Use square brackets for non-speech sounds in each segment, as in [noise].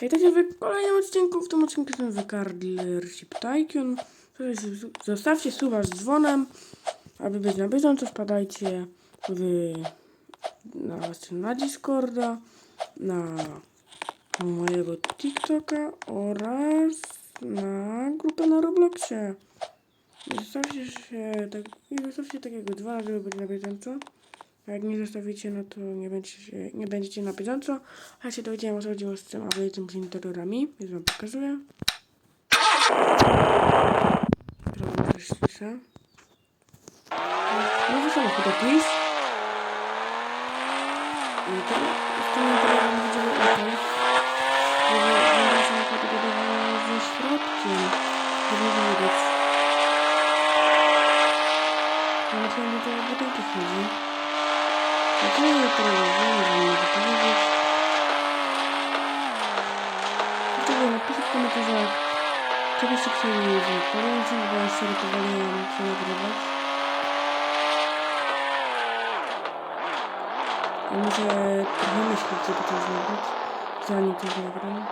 Witajcie w kolejnym odcinku. W tym odcinku jestem w Cardler Ship Tycoon. Zostawcie suba z dzwonem, aby być na bieżąco. Wpadajcie w, na, na Discorda, na mojego TikToka oraz na grupę na Robloxie. Zostawcie się tak, i zostawcie takiego dzwona, żeby być na bieżąco. A jak nie zostawicie, no to nie będziecie, nie będziecie na bieżąco. A się dowiedziałem, co chodziło z tym update'em z więc wam pokazuję. Prawda, też słyszę. No to samochód jakiś. I to z tym terrorem widzimy o to, że będą samochody budowane ze środkiem. Żeby nie widać. Ale chyba to o budynki chodzi. To rozumiem, że nie mogę powiedzieć? Dlaczego napisać w komentarzach, co byście chcieli, ci, bo ja sobie powoliłem się nagrywać. Ja muszę trochę myśleć, żeby to zrobić, zanim to nagram.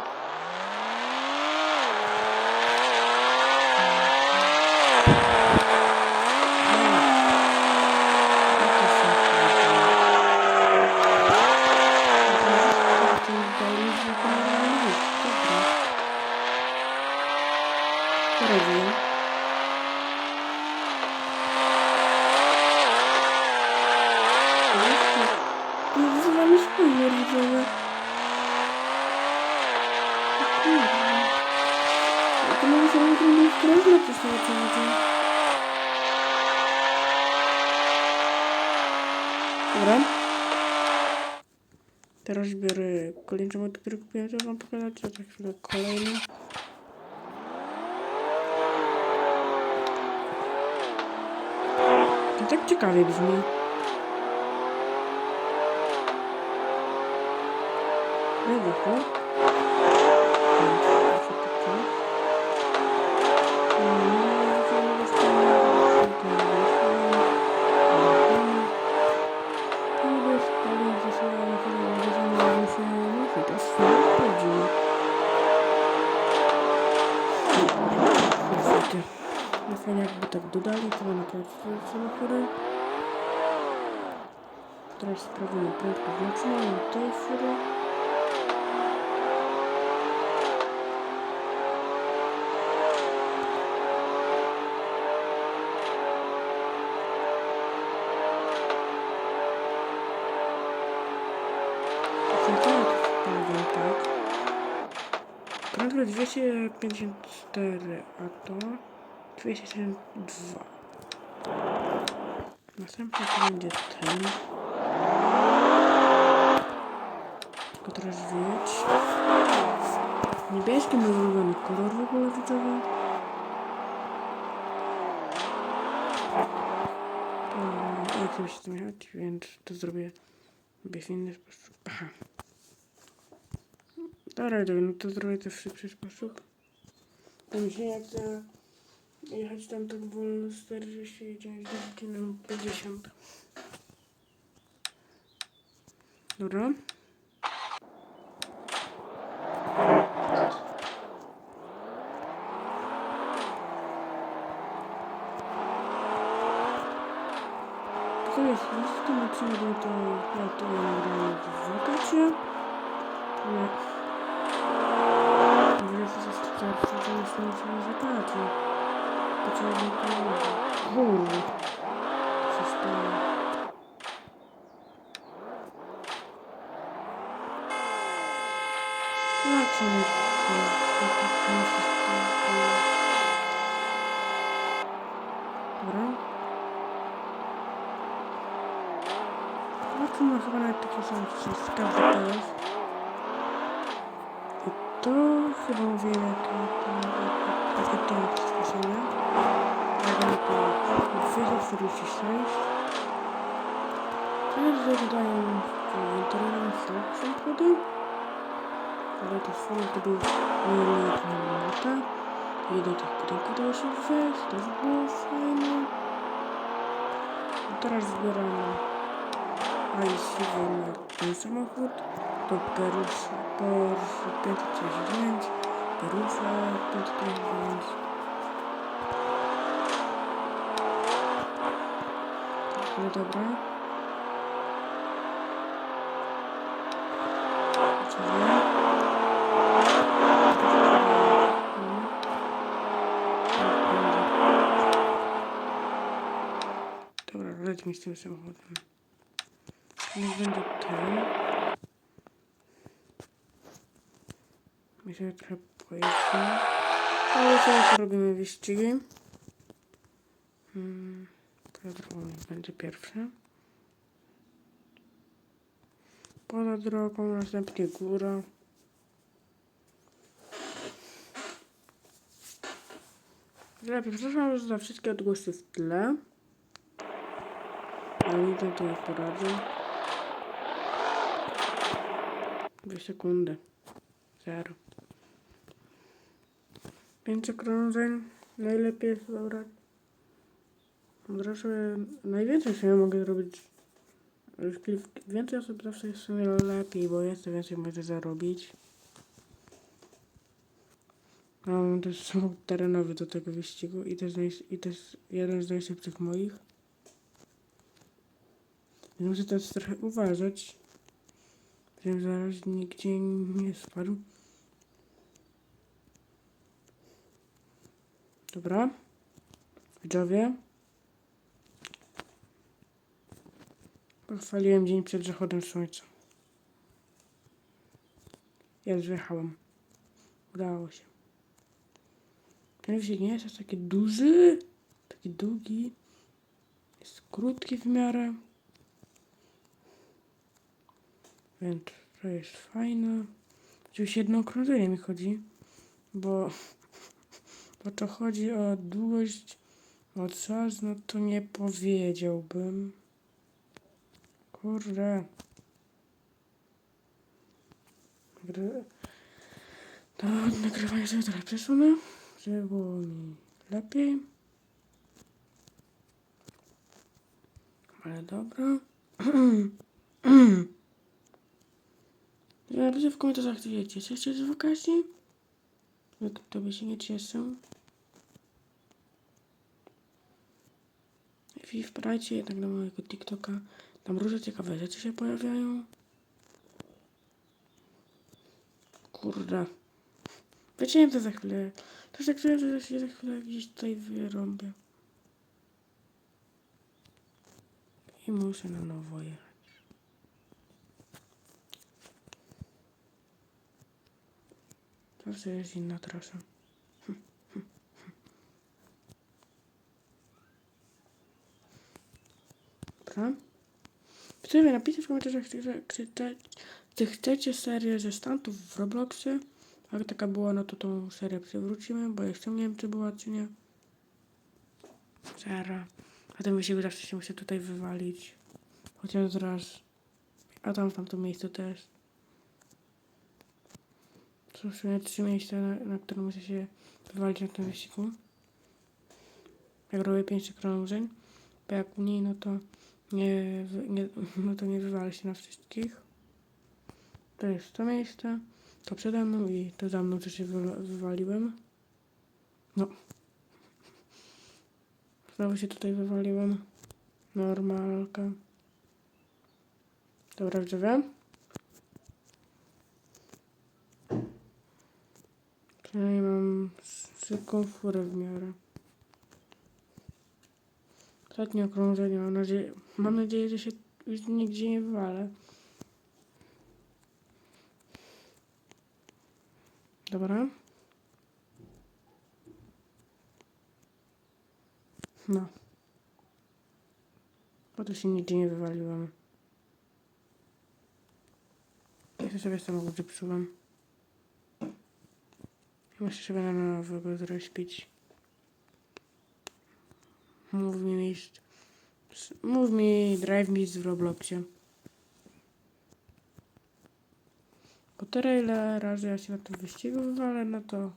Rozumiem. Nazywamy spoiler widzowie. O kurde. To może się nie to ocenić. Dobra. Teraz biorę kolejny samochód, który kupiłem, żeby wam pokazać, a za chwilę kolejny. To tak ciekawie brzmi. No tak dodali, to naprawdę samochody. Teraz sprawdzimy prędkość maksymalną tej fury. Prędkość 254, a to 272. Następny to będzie ten. Tylko teraz wyjść. Niebieski mój ulubiony kolor w ogóle widzowy. To nie chcę się zmieniać, więc to zrobię w inny sposób. Aha. Dobra, no to zrobię to w szybszy sposób. Mi się nie chce jechać tam tak wolno 49 godziny 50. Dobra. To jest w tym odcinku to ja to w wakacje. Nie. Wiesz, że starczy, to jest nie sobie zakładzi. To trzeba by powiedzieć. Kurde. Co się stało? Jak się nie Dobra. To chyba teraz. I to jakie to jakie to jest stworzenie. Dragon to 246. Teraz wyglądają inwentoryjne samochody. Ale to swoje to był niejednokrotna lata. I do tych budynków dało się wejść, to było fajne. Teraz zbieram IC na ten samochód. To Perus, Porsche 539, Perusa 539. Ale dobra. Co nie? Dobra, lecimy z tym samochodem. Niech będzie ten. Myślę, że trochę pojeździmy. Ale teraz robimy wyścigi. Hmm. Będzie pierwsze. Poza drogą, następnie góra. Lepiej, przepraszam za wszystkie odgłosy w tle. Ale na to nie poradzę. Dwie sekundy. Zero. Pięć okrążeń. Najlepiej jest zabrać. Zawsze najwięcej sobie mogę zrobić. Więcej osób zawsze jest w sumie lepiej, bo jeszcze więcej może zarobić. Mam też samochód terenowy do tego wyścigu i naj, i jest jeden z najszybszych moich. Więc muszę teraz trochę uważać, żebym zaraz nigdzie nie spadł. Dobra. Widzowie. Pochwaliłem dzień przed zachodem słońca. Ja zjechałem. Udało się. Ten wyścig nie jest aż taki duży, taki długi. Jest krótki w miarę. Więc to jest fajne. Oczywiście jedno okrążenie mi chodzi, bo, bo to chodzi o długość, o no to nie powiedziałbym. Kurde. Nagry... To nagrywanie sobie trochę przesunę, żeby było mi lepiej. Ale dobra. [clears throat] Napiszcie w komentarzach, czy wiecie, cieszycie z wakacji? Jak to by się nie cieszył. I wpadajcie jednak na mojego TikToka. Tam różne ciekawe rzeczy się pojawiają. Kurde. Wyciąłem to za chwilę. To tak czuję, że się za chwilę gdzieś tutaj wyrąbię. I muszę na nowo jechać. Zawsze jest inna trasa. Dobra. Chcemy napisać w komentarzach, czy, chcecie serię ze stantów w Robloxie. Jak taka była, no to tą serię przywrócimy, bo jeszcze nie wiem, czy była, czy nie. Zara. A ten wysiłek zawsze się musi tutaj wywalić. Chociaż raz. A tam w tamtym miejscu też. To w sumie trzy miejsca, na, na które muszę się wywalić na tym wyścigu. Jak robię pięć okrążeń, bo jak mniej, no to nie, nie, [laughs] no to nie wywalę się na wszystkich. To jest to miejsce, to przede mną i to za mną, co się wy, wywaliłem. No. [laughs] Znowu się tutaj wywaliłem. Normalka. Dobra, widzowie. Przynajmniej mam szybką furę w miarę. Ostatnie okrążenie, mam nadzieję, mam nadzieję, że się już nigdzie nie wywalę. Dobra. No. Bo to się nigdzie nie wywaliłem. Jeszcze sobie samochód zepsułem. Muszę sobie na nowo go zrespić. Mów mi mistrz. Mów mi drive mistrz w Robloxie. Bo tyle ile razy ja się na tym wyścigu wywalę, no to...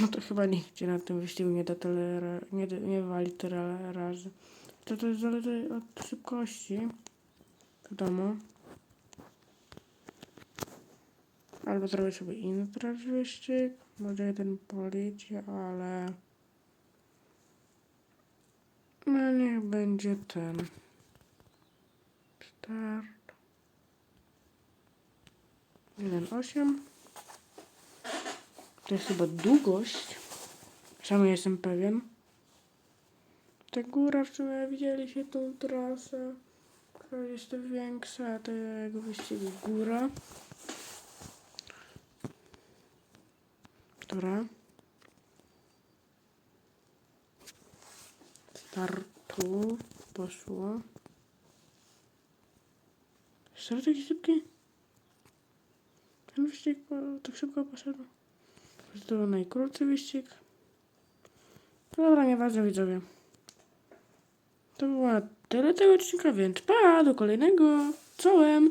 No to chyba nigdzie na tym wyścigu nie da tyle, nie, nie wali tyle razy. To to zależy od szybkości. Wiadomo. Albo zrobię sobie inny teraz wyścig. Może jeden policie, ale... No niech będzie ten. Start. 1.8. To jest chyba długość. Sam jestem pewien. Ta góra w sumie widzieliście tą trasę. która jest większa, a tego wyścigu góra. Która? Startu poszło. Start taki szybki? Ten wyścig tak szybko poszedł. To najkrótszy wyścig. No Dobra, nieważne widzowie. To było na tyle tego odcinka, więc pa, do kolejnego. Czołem!